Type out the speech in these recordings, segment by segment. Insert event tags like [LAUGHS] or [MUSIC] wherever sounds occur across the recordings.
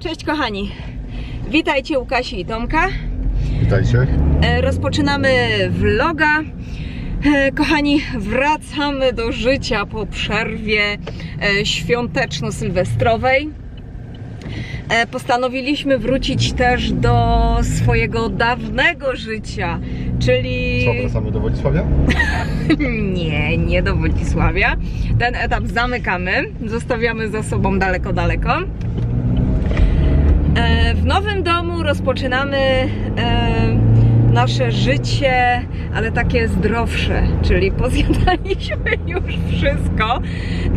Cześć kochani, witajcie u Kasi i Tomka. Witajcie. E, Rozpoczynamy vloga. E, Kochani, wracamy do życia po przerwie e, świąteczno-sylwestrowej. Postanowiliśmy wrócić też do swojego dawnego życia, czyli... Co, wracamy do Wodzisławia? [LAUGHS] Nie, nie do Wodzisławia. Ten etap zamykamy, zostawiamy za sobą daleko, daleko. W nowym domu rozpoczynamy nasze życie, ale takie zdrowsze, czyli [LAUGHS] pozjadaliśmy już wszystko,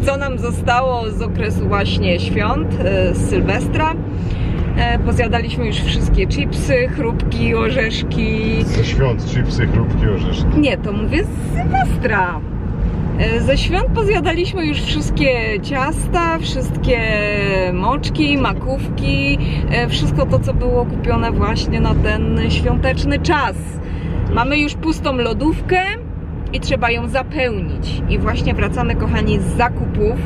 co nam zostało z okresu właśnie świąt, e, z Sylwestra. E, Pozjadaliśmy już wszystkie chipsy, chrupki, orzeszki, Ze świąt, chipsy, chrupki, orzeszki. nie, to mówię z Sylwestra. E, Ze świąt pozjadaliśmy już wszystkie ciasta, wszystkie moczki, makówki, e, wszystko to, co było kupione właśnie na ten świąteczny czas. Mamy już pustą lodówkę i trzeba ją zapełnić. I właśnie wracamy, kochani, z zakupów.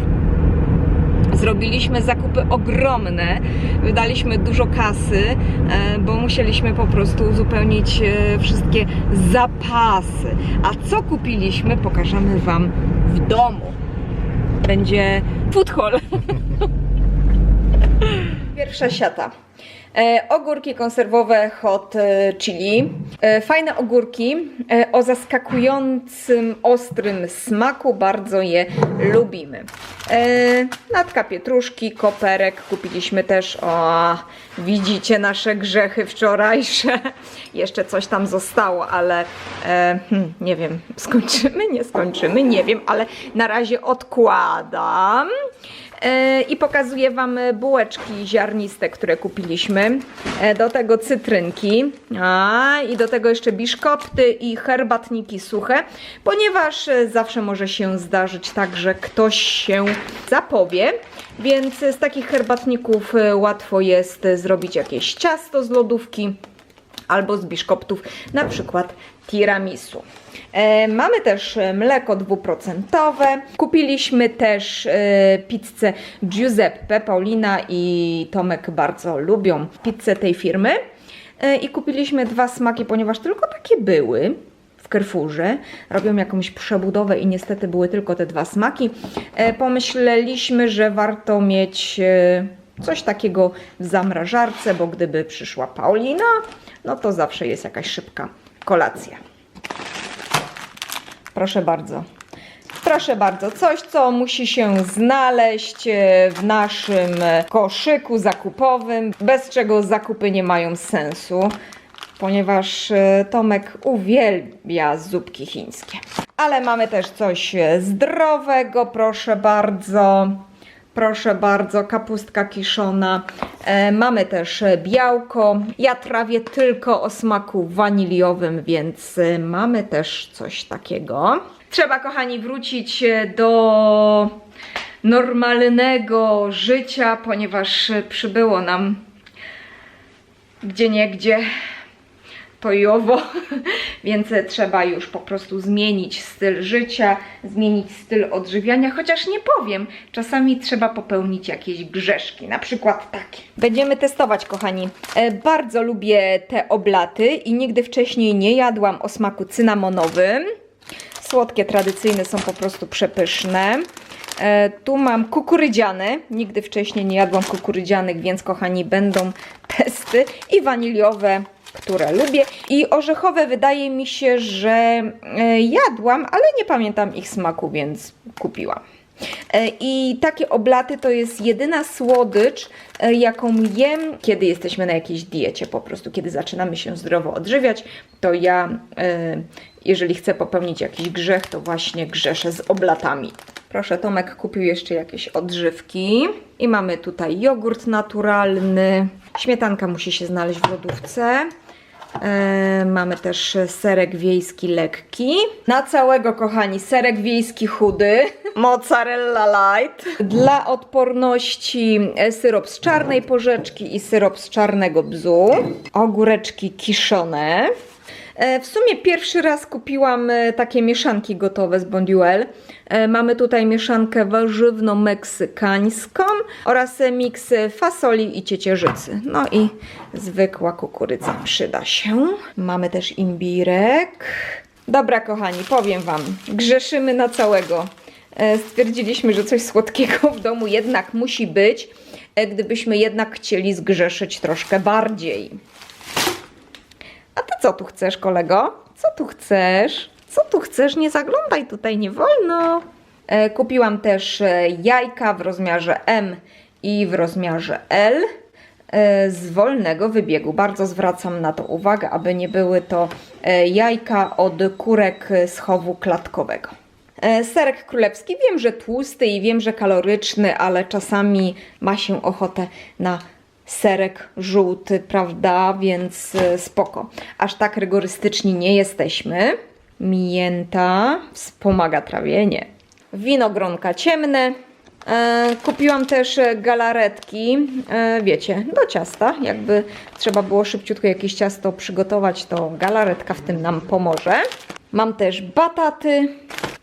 Zrobiliśmy zakupy ogromne, wydaliśmy dużo kasy, e, bo musieliśmy po prostu uzupełnić e, wszystkie zapasy. A co kupiliśmy, pokażemy Wam w domu. Będzie food haul. [LAUGHS] Pierwsza siata. E, ogórki konserwowe hot e, chili. E, fajne ogórki o zaskakującym, ostrym smaku. Bardzo je lubimy. Natka pietruszki, koperek. Kupiliśmy też, o, widzicie nasze grzechy wczorajsze. [LAUGHS] Jeszcze coś tam zostało, ale hmm, nie wiem, skończymy, nie skończymy, nie wiem, ale na razie odkładam. E, I pokazuję Wam bułeczki ziarniste, które kupiliśmy. E, Do tego cytrynki. A, I do tego jeszcze biszkopty i herbatniki suche, ponieważ e, zawsze może się zdarzyć tak, że ktoś się zapowie. Więc z takich herbatników łatwo jest zrobić jakieś ciasto z lodówki albo z biszkoptów, na przykład tiramisu. E, mamy też e, mleko dwuprocentowe. Kupiliśmy też e, pizzę Giuseppe. Paulina i Tomek bardzo lubią pizzę tej firmy. I kupiliśmy dwa smaki, ponieważ tylko takie były w Carrefourze. Robią jakąś przebudowę i niestety były tylko te dwa smaki. Pomyśleliśmy, że warto mieć coś takiego w zamrażarce, bo gdyby przyszła Paulina, no to zawsze jest jakaś szybka kolacja. Proszę bardzo. Proszę bardzo, coś co musi się znaleźć e, w naszym e, koszyku zakupowym, bez czego zakupy nie mają sensu, ponieważ e, Tomek uwielbia zupki chińskie. Ale mamy też coś zdrowego, proszę bardzo. Proszę bardzo, kapustka kiszona. E, mamy też e, białko. Ja trawię tylko o smaku waniliowym, więc e, mamy też coś takiego. Trzeba, kochani, wrócić e, do normalnego życia, ponieważ przybyło nam gdzie niegdzie to i owo, więc trzeba już po prostu zmienić styl życia, zmienić styl odżywiania, chociaż nie powiem, czasami trzeba popełnić jakieś grzeszki, na przykład takie. Będziemy testować, kochani. E, bardzo lubię te oblaty i nigdy wcześniej nie jadłam o smaku cynamonowym. Słodkie, tradycyjne są po prostu przepyszne. E, tu mam kukurydziane. Nigdy wcześniej nie jadłam kukurydzianych, więc kochani, będą testy i waniliowe, które lubię. I orzechowe wydaje mi się, że e, jadłam, ale nie pamiętam ich smaku, więc kupiłam. E, I takie oblaty to jest jedyna słodycz, e, jaką jem, kiedy jesteśmy na jakiejś diecie, po prostu kiedy zaczynamy się zdrowo odżywiać, to ja, jeżeli chcę popełnić jakiś grzech, to właśnie grzeszę z oblatami. Proszę, Tomek kupił jeszcze jakieś odżywki. I mamy tutaj jogurt naturalny. Śmietanka musi się znaleźć w lodówce. E, mamy też serek wiejski lekki. Na całego, kochani, serek wiejski chudy. [LAUGHS] Mozzarella light. Dla odporności e, syrop z czarnej porzeczki i syrop z czarnego bzu. Ogóreczki kiszone. E, W sumie pierwszy raz kupiłam e, takie mieszanki gotowe z Bonduel. E, Mamy tutaj mieszankę warzywno-meksykańską oraz miks fasoli i ciecierzycy. No i zwykła kukurydza przyda się. Mamy też imbirek. Dobra, kochani, powiem Wam, grzeszymy na całego. Stwierdziliśmy, że coś słodkiego w domu jednak musi być, gdybyśmy jednak chcieli zgrzeszyć troszkę bardziej. A ty co tu chcesz, kolego? Co tu chcesz? Co tu chcesz? Nie zaglądaj tutaj, nie wolno. E, kupiłam też e, jajka w rozmiarze M i w rozmiarze L e, z wolnego wybiegu. Bardzo zwracam na to uwagę, aby nie były to e, jajka od kurek z chowu klatkowego. Serek królewski wiem, że tłusty i wiem, że kaloryczny, ale czasami ma się ochotę na serek żółty, prawda? Więc e, spoko. Aż tak rygorystyczni nie jesteśmy. Mięta wspomaga trawienie. Winogronka ciemne. E, kupiłam też e, galaretki, wiecie, do ciasta. Jakby trzeba było szybciutko jakieś ciasto przygotować, to galaretka w tym nam pomoże. Mam też bataty.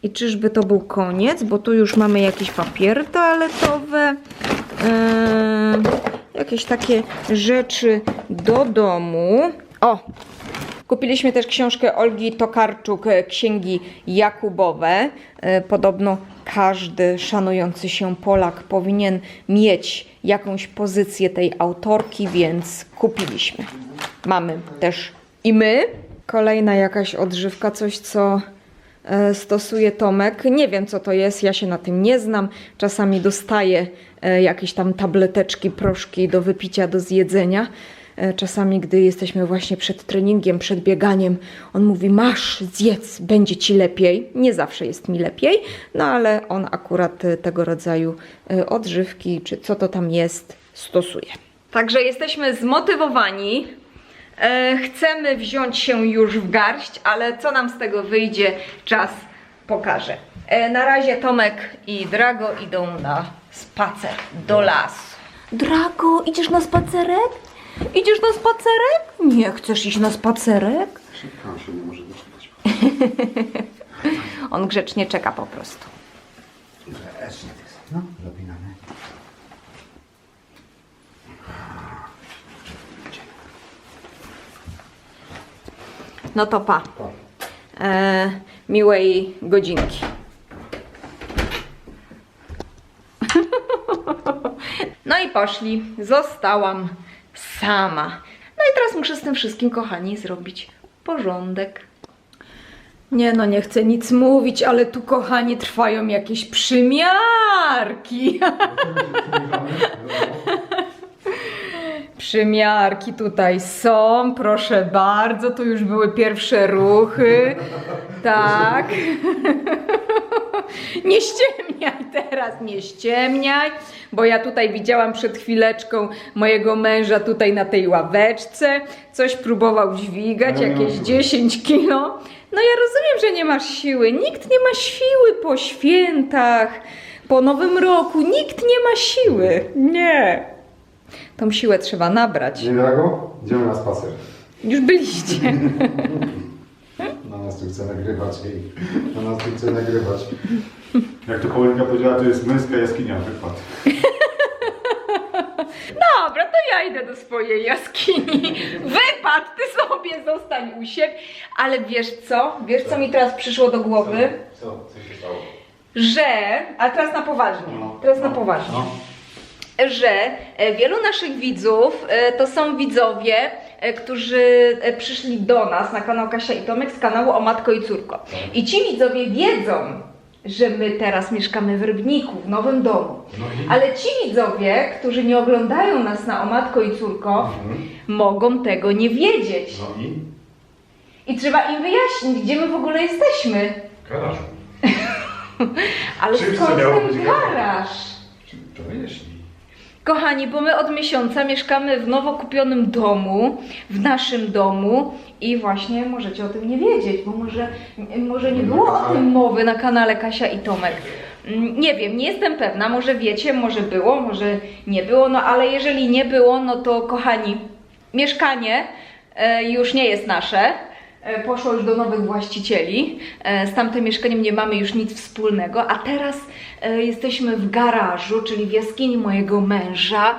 I czyżby to był koniec? Bo tu już mamy jakieś papiery toaletowe. Jakieś takie rzeczy do domu. O! Kupiliśmy też książkę Olgi Tokarczuk, e, Księgi Jakubowe. E, Podobno każdy szanujący się Polak powinien mieć jakąś pozycję tej autorki, więc kupiliśmy. Mamy też i my. Kolejna jakaś odżywka, coś co stosuje Tomek. Nie wiem co to jest, ja się na tym nie znam. Czasami dostaję e, jakieś tam tableteczki, proszki do wypicia, do zjedzenia. E, Czasami, gdy jesteśmy właśnie przed treningiem, przed bieganiem, on mówi: Masz, zjedz, będzie ci lepiej. Nie zawsze jest mi lepiej, no ale on akurat e, tego rodzaju e, odżywki, czy co to tam jest, stosuje. Także jesteśmy zmotywowani. E, chcemy wziąć się już w garść, ale co nam z tego wyjdzie, czas pokaże. E, na razie Tomek i Drago idą na spacer do lasu. Drago, idziesz na spacerek? Idziesz na spacerek? Nie chcesz iść na spacerek? Szybko się nie może doczekać. [LAUGHS] On grzecznie czeka po prostu. No, No to pa. Pa. E, miłej godzinki. [LAUGHS] No i poszli. Zostałam sama. No i teraz muszę z tym wszystkim, kochani, zrobić porządek. Nie no, nie chcę nic mówić, ale tu, kochani, trwają jakieś przymiarki. Przymiarki tutaj są, proszę bardzo, tu już były pierwsze ruchy. [LAUGHS] Tak. [LAUGHS] Nie ściemniaj teraz, nie ściemniaj, bo ja tutaj widziałam przed chwileczką mojego męża tutaj na tej ławeczce. Coś próbował dźwigać, nie jakieś mam 10 kilo. No ja rozumiem, że nie masz siły. Nikt nie ma siły po świętach, po nowym roku. Nikt nie ma siły. Nie. Tą siłę trzeba nabrać. Dzień Drago, idziemy na spacer. Już byliście. [LAUGHS] Na nas tu chce nagrywać jej. Na nas tu chce nagrywać. Jak to Paulinka powiedziała, to jest męska jaskinia, wypad. [LAUGHS] Dobra, to ja idę do swojej jaskini. Wypad, ty sobie zostań u siebie. Ale wiesz co? Wiesz co mi teraz przyszło do głowy? Co? Co się stało? Że, a teraz na poważnie, No. teraz na No. poważnie, No. Że e, wielu naszych widzów e, to są widzowie, e, którzy przyszli do nas na kanał Kasia i Tomek z kanału O Matko i Córko. I ci widzowie wiedzą, że my teraz mieszkamy w Rybniku, w nowym domu. No i? Ale ci widzowie, którzy nie oglądają nas na O Matko i Córko, Mhm. mogą tego nie wiedzieć. No i? I trzeba im wyjaśnić, gdzie my w ogóle jesteśmy. Garażu. [LAUGHS] Ale skąd ten garaż? To wyjaśnij. Kochani, bo my od miesiąca mieszkamy w nowo kupionym domu, w naszym domu i właśnie możecie o tym nie wiedzieć, bo może, może nie było o tym mowy na kanale Kasia i Tomek. Mm, Nie wiem, nie jestem pewna, może wiecie, może było, może nie było, no ale jeżeli nie było, no to kochani, mieszkanie e, już nie jest nasze. E, poszło już do nowych właścicieli. E, Z tamtym mieszkaniem nie mamy już nic wspólnego, a teraz e, jesteśmy w garażu, czyli w jaskini mojego męża.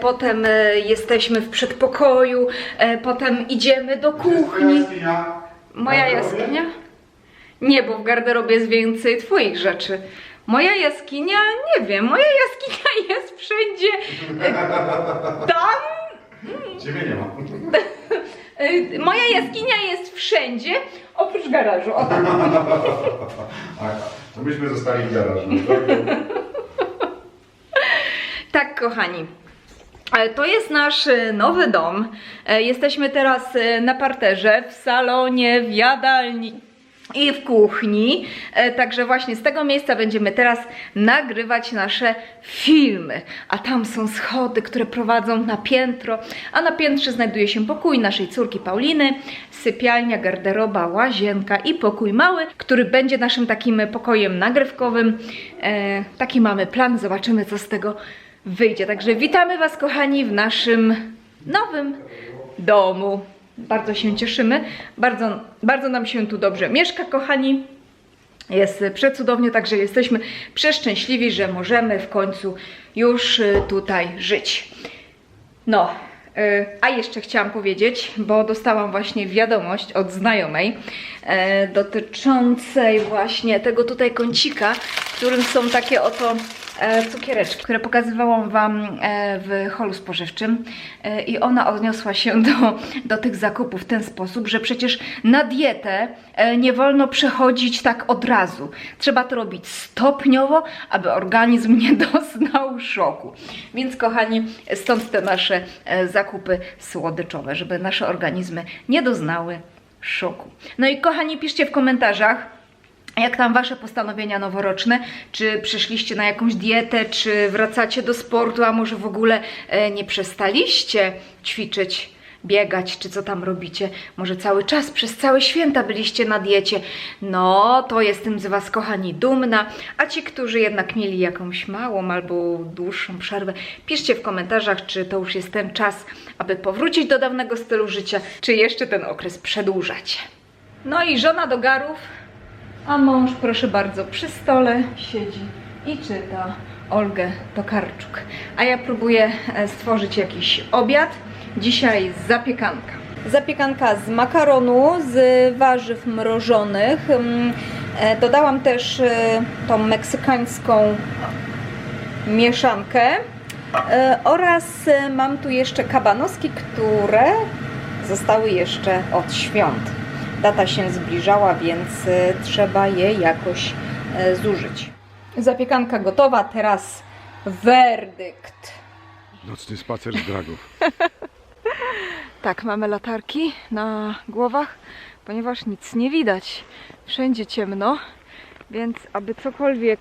Potem jesteśmy w przedpokoju, potem idziemy do kuchni. Moja jaskinia? Nie, bo w garderobie jest więcej Twoich rzeczy. Moja jaskinia, nie wiem, moja jaskinia [LAUGHS] jest wszędzie. Tam Ciebie nie ma. [LAUGHS] Y, Moja jaskinia jest wszędzie, oprócz garażu. O, [LAUGHS] to byśmy zostali w garażu. tak? tak, kochani. E, To jest nasz e, nowy dom. E, Jesteśmy teraz e, na parterze, w salonie, w jadalni i w kuchni. E, Także właśnie z tego miejsca będziemy teraz nagrywać nasze filmy. A tam są schody, które prowadzą na piętro, a na piętrze znajduje się pokój naszej córki Pauliny, sypialnia, garderoba, łazienka i pokój mały, który będzie naszym takim pokojem nagrywkowym. E, taki mamy plan, zobaczymy co z tego wyjdzie. Także witamy Was, kochani, w naszym nowym domu. Bardzo się cieszymy, bardzo, bardzo nam się tu dobrze mieszka, kochani. Jest przecudownie, także jesteśmy przeszczęśliwi, że możemy w końcu już y, tutaj żyć. No, y, a jeszcze chciałam powiedzieć, bo dostałam właśnie wiadomość od znajomej e, dotyczącej właśnie tego tutaj kącika, w którym są takie oto cukiereczki, które pokazywałam Wam e, w holu spożywczym e, i ona odniosła się do, do tych zakupów w ten sposób, że przecież na dietę e, nie wolno przechodzić tak od razu. Trzeba to robić stopniowo, aby organizm nie [LAUGHS] doznał szoku. Więc kochani, stąd te nasze e, zakupy słodyczowe, żeby nasze organizmy nie doznały szoku. No i kochani, piszcie w komentarzach, jak tam wasze postanowienia noworoczne? Czy przeszliście na jakąś dietę, czy wracacie do sportu, a może w ogóle e, nie przestaliście ćwiczyć, biegać, czy co tam robicie? Może cały czas, przez całe święta byliście na diecie? No, to jestem z was, kochani, dumna. A ci, którzy jednak mieli jakąś małą albo dłuższą przerwę, piszcie w komentarzach, czy to już jest ten czas, aby powrócić do dawnego stylu życia, czy jeszcze ten okres przedłużać. No i żona do garów, a mąż, proszę bardzo, przy stole siedzi i czyta Olgę Tokarczuk. A ja próbuję e, stworzyć jakiś obiad. Dzisiaj zapiekanka. Zapiekanka z makaronu, z warzyw mrożonych. Mm, e, Dodałam też e, tą meksykańską mieszankę. Oraz mam tu jeszcze kabanoski, które zostały jeszcze od świąt. Data się zbliżała, więc e, trzeba je jakoś e, zużyć. Zapiekanka gotowa, teraz werdykt. Nocny spacer z dragów. [LAUGHS] Tak, mamy latarki na głowach, ponieważ nic nie widać. Wszędzie ciemno, więc aby cokolwiek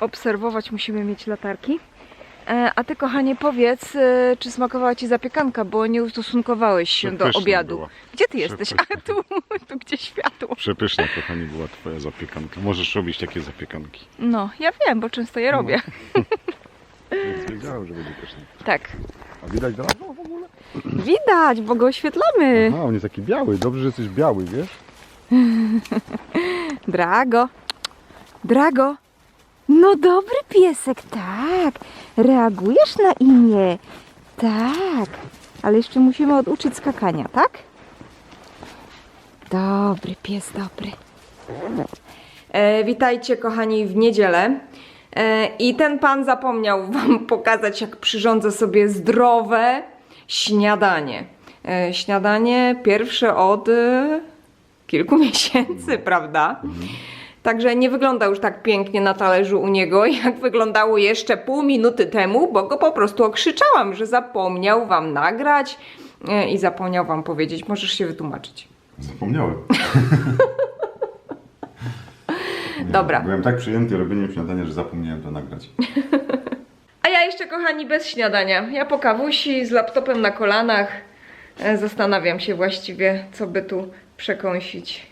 obserwować, musimy mieć latarki. E, A ty, kochanie, powiedz, e, czy smakowała ci zapiekanka, bo nie ustosunkowałeś się do obiadu. była. Gdzie ty jesteś? [LAUGHS] A tu, tu gdzie światło. Przepyszna, kochani, była twoja zapiekanka. Możesz robić takie zapiekanki. No, ja wiem, bo często je robię. [LAUGHS] Wiedziałem, że będzie pyszne. Tak. A widać drago w ogóle? Widać, bo go oświetlamy. Aha, on jest taki biały. Dobrze, że jesteś biały, wiesz? [LAUGHS] Drago. Drago. No dobry piesek, tak. Reagujesz na imię. Tak. Ale jeszcze musimy oduczyć skakania, tak? Dobry pies, dobry. E, witajcie kochani w niedzielę. E, I ten pan zapomniał wam [LAUGHS] pokazać, jak przyrządza sobie zdrowe śniadanie. E, śniadanie pierwsze od e, kilku [LAUGHS] miesięcy, prawda? Także nie wygląda już tak pięknie na talerzu u niego, [LAUGHS] jak wyglądało jeszcze pół minuty temu, bo go po prostu okrzyczałam, że zapomniał wam nagrać e, i zapomniał wam powiedzieć. Możesz się wytłumaczyć. Zapomniałem. [LAUGHS] Dobra. Byłem tak przyjęty robieniem śniadania, że zapomniałem to nagrać. [LAUGHS] A ja jeszcze, kochani, bez śniadania. Ja po kawusi z laptopem na kolanach e, zastanawiam się właściwie, co by tu przekąsić.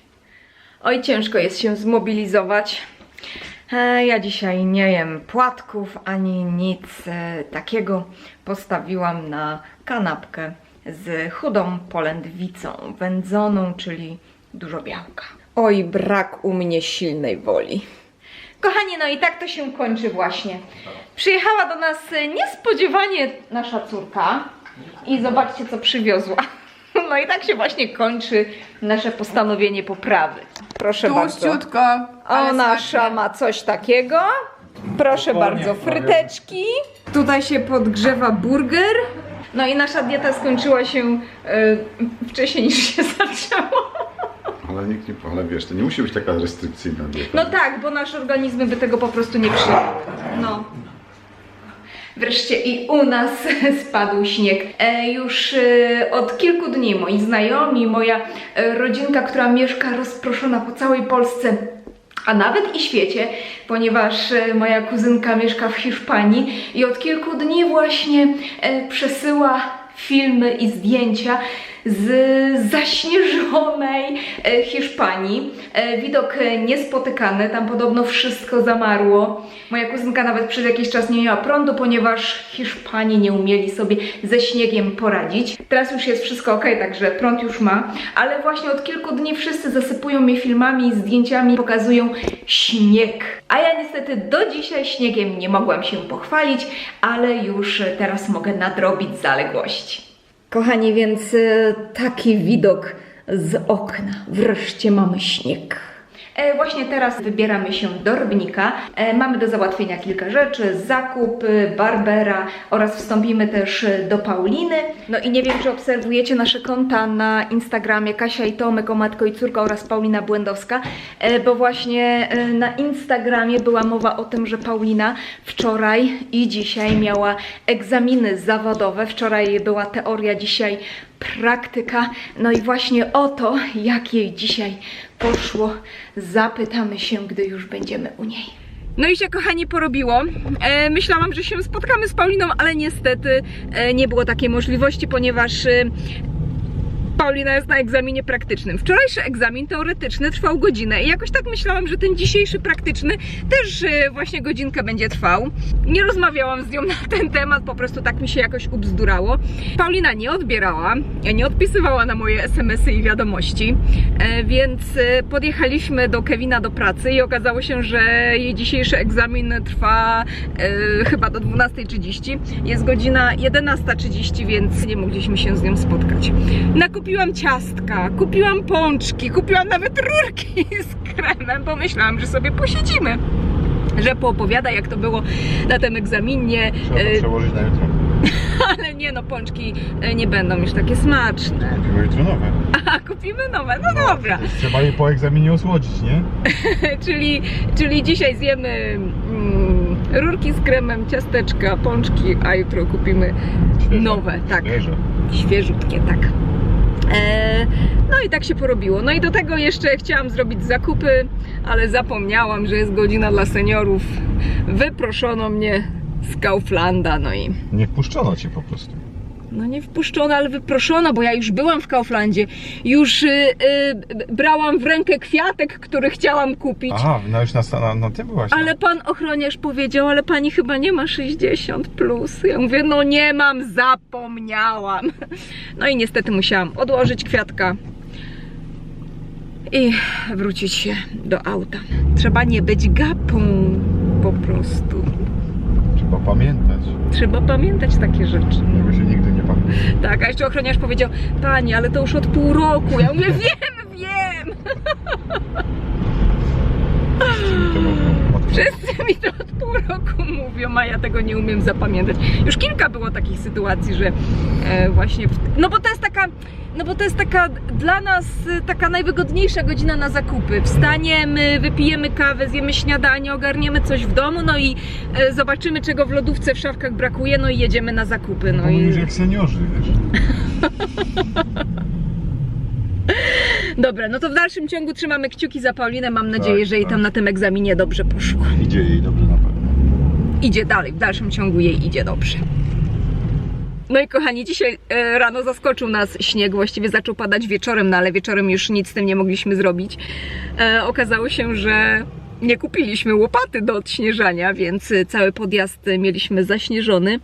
Oj, ciężko jest się zmobilizować. E, Ja dzisiaj nie jem płatków ani nic e, takiego. Postawiłam na kanapkę z chudą polędwicą wędzoną, czyli dużo białka. Oj, brak u mnie silnej woli. Kochani, no i tak to się kończy właśnie. Przyjechała do nas e, niespodziewanie nasza córka i zobaczcie, co przywiozła. [LAUGHS] No i tak się właśnie kończy nasze postanowienie poprawy. Proszę bardzo. Tłuściutko. O, ale nasza smacznie. ma coś takiego. Proszę Dokładnie, bardzo, fryteczki. Tutaj się podgrzewa burger. No i nasza dieta skończyła się e, wcześniej niż się [LAUGHS] zaczęła. Ale nikt nie, ale wiesz, to nie musi być taka restrykcyjna dieta. No tak, bo nasze organizmy by tego po prostu nie przyjęły. No. Wreszcie i u nas [LAUGHS] spadł śnieg. E, już e, od kilku dni moi znajomi, moja e, rodzinka, która mieszka rozproszona po całej Polsce, a nawet i świecie, ponieważ moja kuzynka mieszka w Hiszpanii i od kilku dni właśnie przesyła filmy i zdjęcia z zaśnieżonej e, Hiszpanii. E, Widok e, niespotykany, tam podobno wszystko zamarło. Moja kuzynka nawet przez jakiś czas nie miała prądu, ponieważ Hiszpanie nie umieli sobie ze śniegiem poradzić. Teraz już jest wszystko ok, także prąd już ma, ale właśnie od kilku dni wszyscy zasypują mnie filmami, zdjęciami, pokazują śnieg. A ja niestety do dzisiaj śniegiem nie mogłam się pochwalić, ale już teraz mogę nadrobić zaległości. Kochani, więc e, taki widok z okna. Wreszcie mamy śnieg. E, Właśnie teraz wybieramy się do Rybnika. E, Mamy do załatwienia kilka rzeczy, zakup, e, Barbera oraz wstąpimy też do Pauliny. No i nie wiem, czy obserwujecie nasze konta na Instagramie Kasia i Tomek, o Matko i Córka oraz Paulina Błędowska, e, bo właśnie na Instagramie była mowa o tym, że Paulina wczoraj i dzisiaj miała egzaminy zawodowe. Wczoraj była teoria, dzisiaj praktyka. No i właśnie o to, jak jej dzisiaj poszło, zapytamy się, gdy już będziemy u niej. No i się kochani porobiło. E, myślałam, że się spotkamy z Pauliną, ale niestety e, nie było takiej możliwości, ponieważ e, Paulina jest na egzaminie praktycznym. Wczorajszy egzamin teoretyczny trwał godzinę i jakoś tak myślałam, że ten dzisiejszy praktyczny też e, właśnie godzinkę będzie trwał. Nie rozmawiałam z nią na ten temat, po prostu tak mi się jakoś ubzdurało. Paulina nie odbierała, nie odpisywała na moje SMS-y i wiadomości, e, więc e, podjechaliśmy do Kevina do pracy i okazało się, że jej dzisiejszy egzamin trwa e, chyba do 12.30. Jest godzina 11.30, więc nie mogliśmy się z nią spotkać. Nakupiłam ciastka, kupiłam pączki, kupiłam nawet rurki [LAUGHS] z kremem, pomyślałam, że sobie posiedzimy. Że poopowiada, jak to było na tym egzaminie, Trzeba to e, przełożyć na jutro. [LAUGHS] ale nie no, pączki e, nie będą już takie smaczne. Kupimy jutro nowe. [LAUGHS] A kupimy nowe, no dobra. Trzeba je po egzaminie osłodzić, nie? czyli, czyli dzisiaj zjemy mm, rurki z kremem, ciasteczka, pączki, a jutro kupimy Świeże. nowe, tak. Świeże. Świeżutkie, tak. E, no i tak się porobiło. No i do tego jeszcze chciałam zrobić zakupy, ale zapomniałam, że jest godzina dla seniorów. Wyproszono mnie z Kauflanda, no i Nie wpuszczono cię po prostu. No nie wpuszczono, ale wyproszono, bo ja już byłam w Kauflandzie. Już y, y, b- brałam w rękę kwiatek, który chciałam kupić. Aha, no już na, na, na tym byłaś. Ale pan ochroniarz powiedział, ale pani chyba nie ma 60 plus. Ja mówię, no nie mam, zapomniałam. No i niestety musiałam odłożyć kwiatka i wrócić się do auta. Trzeba nie być gapą po prostu. Trzeba pamiętać. Trzeba pamiętać takie rzeczy. Tego się nigdy nie pamięta. Tak, a jeszcze ochroniarz powiedział, pani, ale to już od pół roku. Ja mówię, wiem, wiem. Wszyscy mi to od pół roku mówią, a ja tego nie umiem zapamiętać. Już kilka było takich sytuacji, że e, właśnie. W, no bo to jest taka. No bo to jest taka dla nas e, taka najwygodniejsza godzina na zakupy. Wstaniemy, wypijemy kawę, zjemy śniadanie, ogarniemy coś w domu, no i e, zobaczymy, czego w lodówce, w szafkach brakuje, no i jedziemy na zakupy. No No i jak seniorzy, wiesz. [LAUGHS] dobra, no to w dalszym ciągu trzymamy kciuki za Paulinę. Mam nadzieję, Tak, że jej tak. tam na tym egzaminie dobrze poszło. Idzie jej dobrze na pewno. idzie dalej, w dalszym ciągu jej idzie dobrze. No i kochani, dzisiaj e, rano zaskoczył nas śnieg, właściwie zaczął padać wieczorem, no ale wieczorem już nic z tym nie mogliśmy zrobić. E, okazało się, że nie kupiliśmy łopaty do odśnieżania, więc cały podjazd mieliśmy zaśnieżony.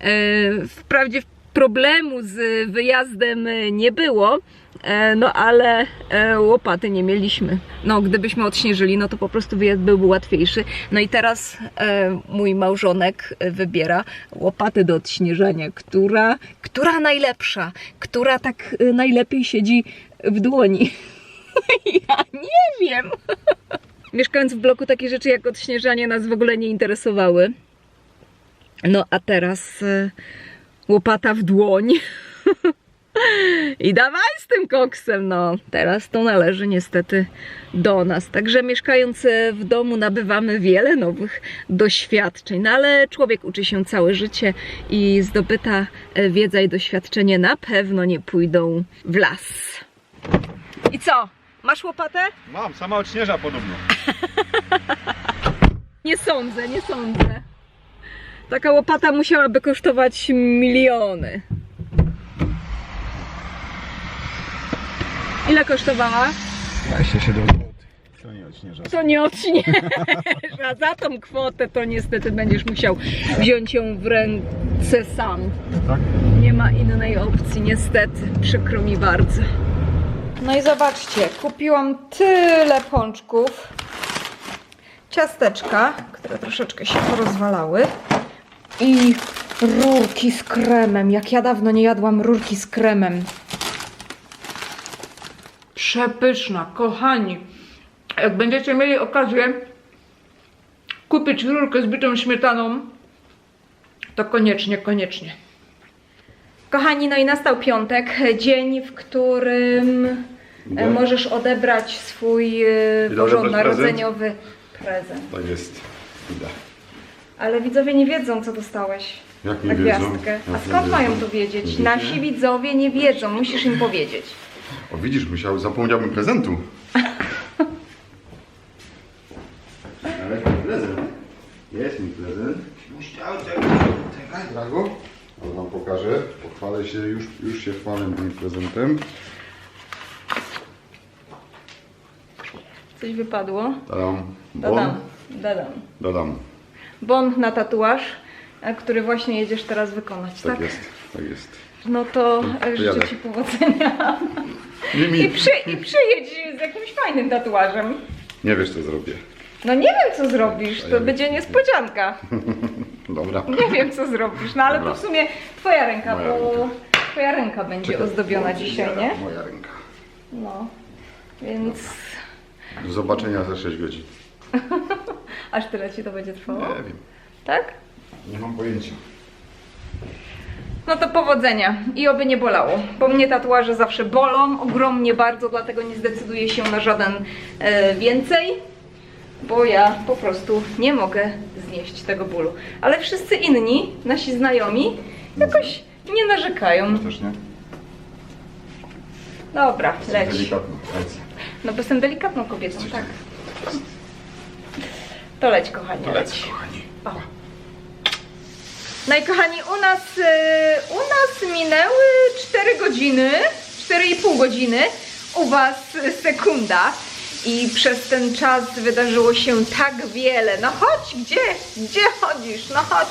E, wprawdzie problemu z wyjazdem nie było. E, No ale e, łopaty nie mieliśmy. No gdybyśmy odśnieżyli, no to po prostu wyjazd byłby łatwiejszy. No i teraz e, mój małżonek wybiera łopaty do odśnieżania, która, która najlepsza, która tak najlepiej siedzi w dłoni. [LAUGHS] ja nie wiem. [LAUGHS] Mieszkając w bloku takie rzeczy jak odśnieżanie nas w ogóle nie interesowały. No a teraz łopata w dłoń. [LAUGHS] I dawaj z tym koksem, no. Teraz to należy niestety do nas. Także mieszkając w domu nabywamy wiele nowych doświadczeń. No ale człowiek uczy się całe życie i zdobyta e, wiedza i doświadczenie na pewno nie pójdą w las. I co? Masz łopatę? Mam, sama odśnieża podobno. [LAUGHS] Nie sądzę, nie sądzę. Taka łopata musiałaby kosztować miliony. Ile kosztowała? 27 zł. To nie odśnieża. To nie odśnieża. Za tą kwotę to niestety będziesz musiał wziąć ją w ręce sam. Tak? Nie ma innej opcji, niestety. Przykro mi bardzo. No i zobaczcie, kupiłam tyle pączków. Ciasteczka, które troszeczkę się porozwalały. I rurki z kremem. Jak ja dawno nie jadłam rurki z kremem. Przepyszna, kochani. Jak będziecie mieli okazję kupić rurkę z bitą śmietaną, to koniecznie, koniecznie. Kochani, no i nastał piątek, dzień, w którym e, możesz odebrać swój e, bożonarodzeniowy prezent. Tak jest. Idę. Ale widzowie nie wiedzą, co dostałeś Jak nie na wiedzą? gwiazdkę. Jak A nie skąd mają wiedzą? to wiedzieć? Nie Nasi widzowie nie wiedzą, musisz im powiedzieć. O widzisz, musiał, zapomniałbym prezentu. Ale jaki prezent? Jest mi prezent. Musiał Czekaj, Drago. Ale wam pokażę. Pochwalę się, już, już się chwalę moim prezentem. Coś wypadło? Dodam. Dodam. Bon. Dodam. Dodam. Bond na tatuaż, który właśnie jedziesz teraz wykonać, Tak, tak? jest. Tak jest. No to e, życzę jadę. Ci powodzenia. Nie, mi, I, przy, I przyjedź z jakimś fajnym tatuażem. nie wiesz co zrobię. No nie wiem co zrobisz, to będzie niespodzianka. [LAUGHS] Dobra. Nie wiem co zrobisz, no ale Dobra. to w sumie Twoja ręka, Moja bo ręka. Twoja ręka będzie Czekaj. ozdobiona dzisiaj, nie? Moja ręka. No, więc Do zobaczenia za 6 godzin. [LAUGHS] aż tyle Ci to będzie trwało? Nie wiem. Tak? Nie mam pojęcia. No to powodzenia i oby nie bolało, bo mnie tatuaże zawsze bolą, ogromnie bardzo, dlatego nie zdecyduję się na żaden e, więcej, bo ja po prostu nie mogę znieść tego bólu. Ale wszyscy inni, nasi znajomi, jakoś nie narzekają. Też nie? Dobra, leć. Delikatno. Ręce. No bo jestem delikatną kobietą, tak. To leć, kochanie, To leć. kochani. O. No i kochani, u nas, e, u nas minęły 4 godziny, 4,5 godziny, u Was sekunda. I przez ten czas wydarzyło się tak wiele. No chodź, gdzie? Gdzie chodzisz? No chodź,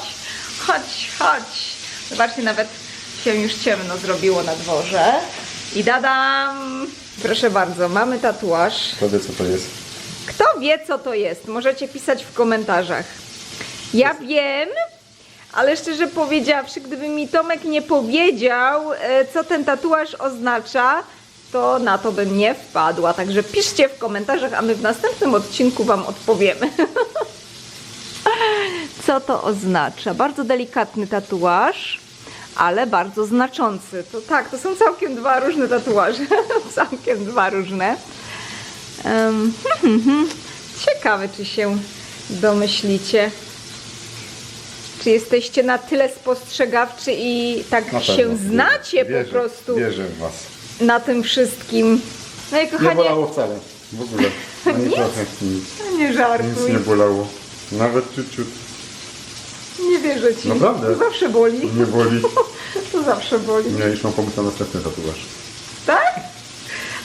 chodź, chodź. Zobaczcie, nawet się już ciemno zrobiło na dworze. I dadam! Proszę bardzo, mamy tatuaż. Kto wie co to jest? Kto wie, co to jest? Możecie pisać w komentarzach. Ja wiem, ale szczerze powiedziawszy, gdyby mi Tomek nie powiedział, e, co ten tatuaż oznacza, to na to bym nie wpadła. Także piszcie w komentarzach, a my w następnym odcinku Wam odpowiemy. [LAUGHS] co to oznacza? Bardzo delikatny tatuaż, ale bardzo znaczący. To tak, to są całkiem dwa różne tatuaże. [LAUGHS] całkiem dwa różne. Em, [LAUGHS] Ciekawe, czy się domyślicie. Czy jesteście na tyle spostrzegawczy i tak Na się pewno. znacie Wierzę, po prostu Wierzę w was. na tym wszystkim? No i Nie kochanie, bolało wcale. W ogóle. [LAUGHS] Ani Nic? trochę. Nic. nie Nic żartuj. nie bolało. Nawet ciut. Nie wierzę ci. Naprawdę? To zawsze boli. Nie boli. [LAUGHS] To zawsze boli. Nie, już mam pomysł na następny tatuaż. Tak?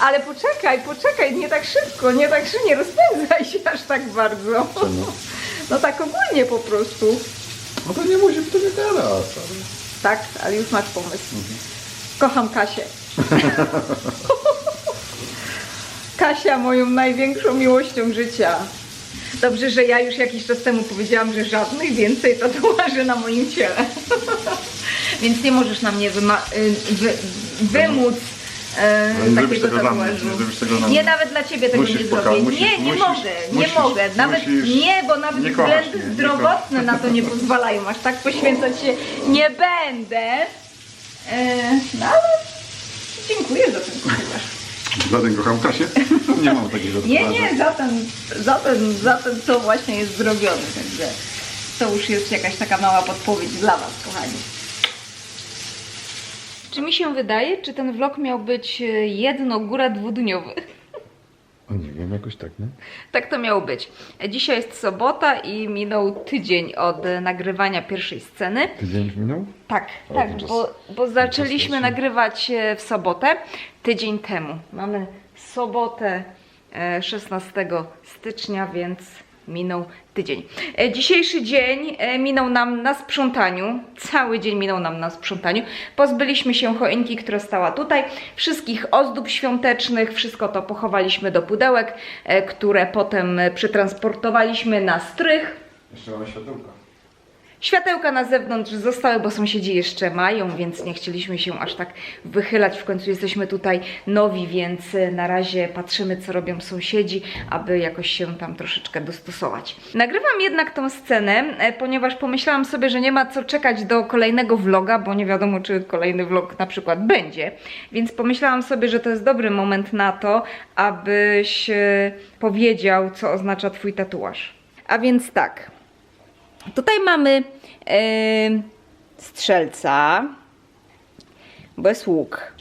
Ale poczekaj, poczekaj, nie tak szybko, nie tak szybko, nie rozpędzaj się aż tak bardzo. Czemu? [LAUGHS] No tak ogólnie po prostu. No to nie musi, to nie teraz. Ale... tak? Ale już masz pomysł. Kocham Kasię. [LAUGHS] Kasia moją największą miłością życia. Dobrze, że ja już jakiś czas temu powiedziałam, że żadnych więcej tatuaży na moim ciele. [LAUGHS] Więc nie możesz na mnie y, wy- wymóc e, nie zrobisz tego dla mnie, tatuażu. nie zrobisz tego dla mnie. Nie, nawet dla ciebie tego Musisz nie zrobię. musisz- nie, nie musisz- mogę, nie mogę. Nawet nie, bo nawet nie względy mnie, zdrowotne na to nie pozwalają. Aż tak poświęcać się nie będę. E, no ale dziękuję za ten komentarz. Za ten kocham Kasię? Nie mam takiego [LAUGHS] Nie, nie, za ten, za ten, za ten, co właśnie jest zrobione. Także to już jest jakaś taka mała podpowiedź dla Was, kochani. Czy mi się wydaje, czy ten vlog miał być e, jedno góra dwudniowy? O, nie wiem, jakoś tak, nie? Tak to miało być. Dzisiaj jest sobota i minął tydzień od e, nagrywania pierwszej sceny. Tydzień minął? Tak, O, tak, czas- bo, bo zaczęliśmy nagrywać e, w sobotę, tydzień temu. Mamy sobotę e, 16 stycznia, więc minął tydzień. E, Dzisiejszy dzień e, minął nam na sprzątaniu, cały dzień minął nam na sprzątaniu. Pozbyliśmy się choinki, która stała tutaj, wszystkich ozdób świątecznych, wszystko to pochowaliśmy do pudełek, e, które potem przetransportowaliśmy na strych. Jeszcze mamy światełka. Światełka na zewnątrz zostały, bo sąsiedzi jeszcze mają, więc nie chcieliśmy się aż tak wychylać. W końcu jesteśmy tutaj nowi, więc e, na razie patrzymy, co robią sąsiedzi, aby jakoś się tam troszeczkę dostosować. Nagrywam jednak tą scenę, e, ponieważ pomyślałam sobie, że nie ma co czekać do kolejnego vloga, bo nie wiadomo, czy kolejny vlog na przykład będzie. Więc pomyślałam sobie, że to jest dobry moment na to, abyś e, powiedział, co oznacza Twój tatuaż. A więc tak. Tutaj mamy e, strzelca, jest łuk.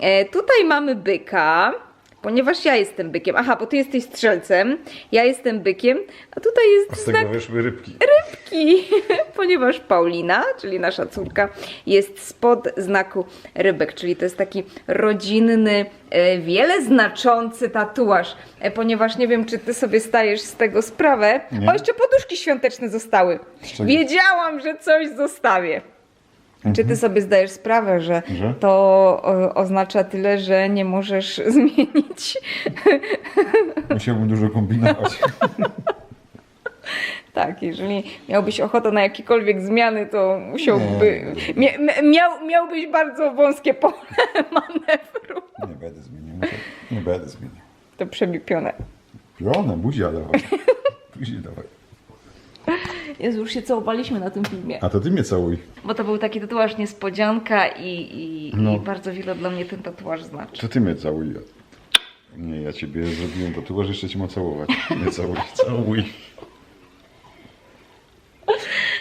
E, tutaj mamy byka, ponieważ ja jestem bykiem. Aha, bo ty jesteś strzelcem, ja jestem bykiem, a tutaj jest Z znak tego wyszły rybki. rybki, [LAUGHS] ponieważ Paulina, czyli nasza córka, jest spod znaku rybek, czyli to jest taki rodzinny, e, wiele znaczący tatuaż, e, ponieważ nie wiem, czy ty sobie stajesz z tego sprawę. Nie. O, jeszcze poduszki świąteczne zostały. Wiedziałam, że coś zostawię. Czy ty sobie zdajesz sprawę, że, Mhm. Że? to o, oznacza tyle, że nie możesz [LAUGHS] zmienić Musiałbym dużo kombinować. [LAUGHS] Tak, jeżeli miałbyś ochotę na jakiekolwiek zmiany, to musiałby. Mia- miał, miałbyś bardzo wąskie pole [LAUGHS] manewru. Nie będę zmieniał. Nie będę zmieniał. To przebipione. Piona, buzia dawaj. Buzi dawaj. Jezu, już się całowaliśmy na tym filmie. A to ty mnie całuj. Bo to był taki tatuaż niespodzianka i, i, No. i bardzo wiele dla mnie ten tatuaż znaczy. To ty mnie całuj. Nie, ja ciebie zrobiłem tatuaż, jeszcze cię ma całować. Nie całuj, [LAUGHS] całuj.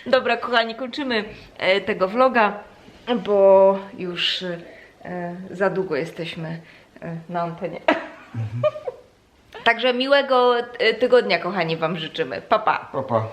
Dobra, kochani, kończymy e, tego vloga, bo już e, za długo jesteśmy e, na antenie. [LAUGHS] Także miłego tygodnia, kochani, Wam życzymy. Pa, pa. Papa.